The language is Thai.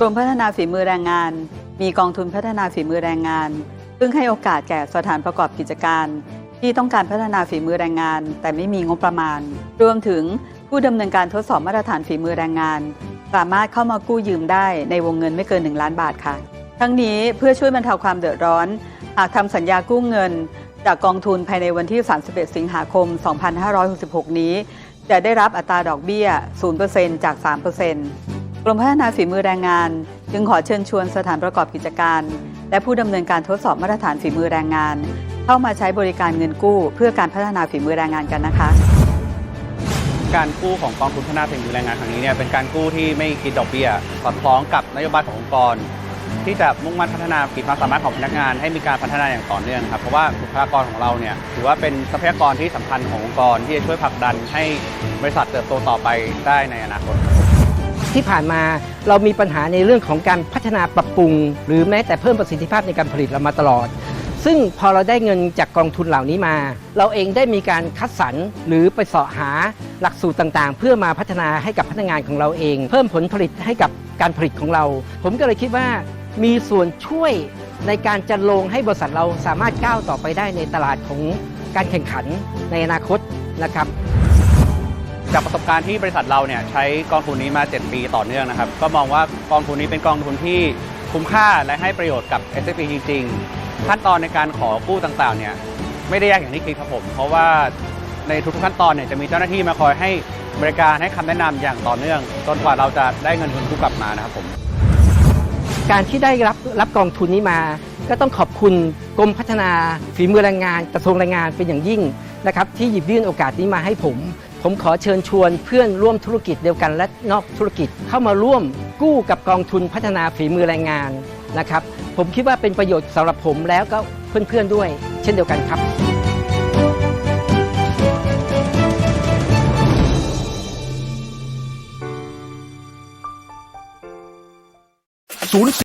กรมพัฒนาฝีมือแรงงาน มีกองทุนพัฒนาฝีมือแรงงาน ซึ่งให้โอกาสแก่สถานประกอบกิจการ ที่ต้องการพัฒนาฝีมือแรงงาน แต่ไม่มีงบประมาณ รวมถึงผู้ดำเนินการทดสอบมาตรฐานฝีมือแรงงาน สามารถเข้ามากู้ยืมได้ในวงเงินไม่เกิน 1 ล้านบาทค่ะ ทั้งนี้เพื่อช่วยบรรเทาความเดือดร้อน หากทำสัญญากู้เงิน จากกองทุนภายในวันที่ 31 สิงหาคม 2566 นี้ จะได้รับอัตราดอกเบี้ย 0%จาก 3% กรมพัฒนาฝีมือแรงงาน จึงขอเชิญชวนสถานประกอบกิจการ และผู้ดำเนินการทดสอบมาตรฐานฝีมือแรงงาน เข้ามาใช้บริการเงินกู้ เพื่อการพัฒนาฝีมือแรงงานกันนะคะ การกู้ของกองทุนพัฒนาฝีมือแรงงานครั้งนี้เนี่ยเป็นการกู้ที่ไม่คิดดอกเบี้ยสอดคล้องกับนโยบายขององค์กร ที่จะมุ่งมั่นพัฒนาขีดความสามารถของพนักงาน ให้มีการพัฒนาอย่างต่อเนื่องครับเพราะว่าบุคลากรของเราเนี่ยถือว่าเป็นทรัพยากรที่สำคัญขององค์กรที่จะช่วยผลักดันให้บริษัทเติบโตต่อไปได้ในอนาคต ที่ผ่านมาเรามีปัญหาในเรื่องของการพัฒนาปรับปรุง หรือแม้แต่เพิ่มประสิทธิภาพในการผลิตเรามาตลอด ซึ่งพอเราได้เงินจากกองทุนเหล่านี้มา เราเองได้มีการคัดสรรหรือไปเสาะหาหลักสูตรต่างๆ เพื่อมาพัฒนาให้กับพนักงานของเราเอง เพิ่มผลผลิตให้กับการผลิตของเรา ผมก็เลยคิดว่ามีส่วนช่วยในการจันลงให้บริษัทเราสามารถก้าวต่อไปได้ในตลาดของการแข่งขันในอนาคตนะครับ จากประสบการณ์ที่บริษัทเราเนี่ยใช้กองทุนนี้มา 7 ปีต่อเนื่องนะครับ ก็มองว่ากองทุนนี้เป็นกองทุนที่คุ้มค่าและให้ประโยชน์กับ s อ p จริง ๆ ขั้นตอนในการขอกู้ต่างๆเนี่ยไม่ได้ยากอย่างที่คิดครับผม เพราะว่าในทุกๆขั้นตอนเนี่ยจะมีเจ้าหน้าที่มาคอยให้บริการให้คำแนะนำอย่างต่อเนื่องจนกว่าเราจะได้เงินทุนกู้กลับมานะครับผม การที่ได้รับรับกองทุนนี้มา ก็ต้องขอบคุณกรมพัฒนาฝีมือแรงงานกระทรวงแรงงานเป็นอย่างยิ่งนะครับที่หยิบยื่นโอกาสนี้มาให้ผม ผมขอเชิญชวนเพื่อนร่วมธุรกิจเดียวกันและนอกธุรกิจเข้ามาร่วมกู้กับกองทุนพัฒนาฝีมือแรงงานนะครับ ผมคิดว่าเป็นประโยชน์สำหรับผมแล้วก็เพื่อนๆด้วย เช่นเดียวกันครับ ศูนย์